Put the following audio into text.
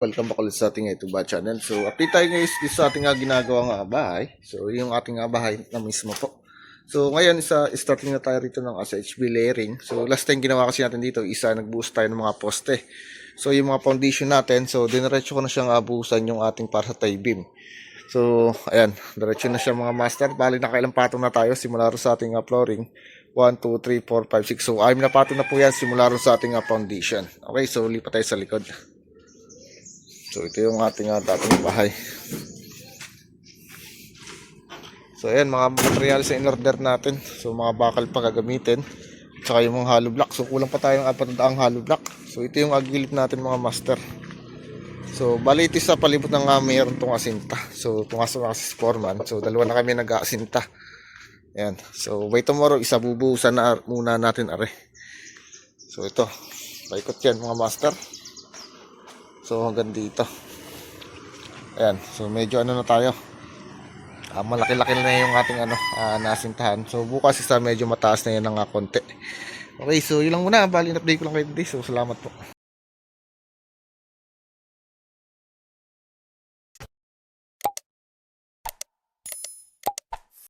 Welcome back ulit sa ating YouTube channel. So, update tayo ngayon sa ating uh, ginagawang uh, bahay. So, yung ating uh, bahay na mismo po. So, ngayon, isa, starting na tayo rito ng uh, sa HB layering. So, last time ginawa kasi natin dito, isa, nagbuhos tayo ng mga poste. So, yung mga foundation natin, so, diniretso ko na siyang abusan yung ating para sa tie beam. So, ayan, diretso na siya mga master. Bali, nakailang patong na tayo simula rin sa ating uh, flooring. 1, 2, 3, 4, 5, 6. So, anim na patong na po yan simula rin sa ating uh, foundation. Okay, so, lipat tayo sa likod. So ito yung ating uh, dating bahay. So ayan mga materials sa in-order natin. So mga bakal pa gagamitin. Tsaka yung mga hollow block. So kulang pa tayo ng apat na daang hollow block. So ito yung agilip natin mga master. So bali ito sa palibot ng uh, mayroon tong asinta. So pumasok ako sa foreman. So dalawa na kami nag-aasinta. Ayan. So by tomorrow isa bubuhusan na muna natin are. So ito. Paikot yan mga master. So hanggang dito. Ayan, so medyo ano na tayo. Ah, malaki-laki na yung ating ano, ah, nasintahan. So bukas isa medyo mataas na yan ng ah, konti. Okay, so yun lang muna. Bali na-update ko lang kayo today. So salamat po.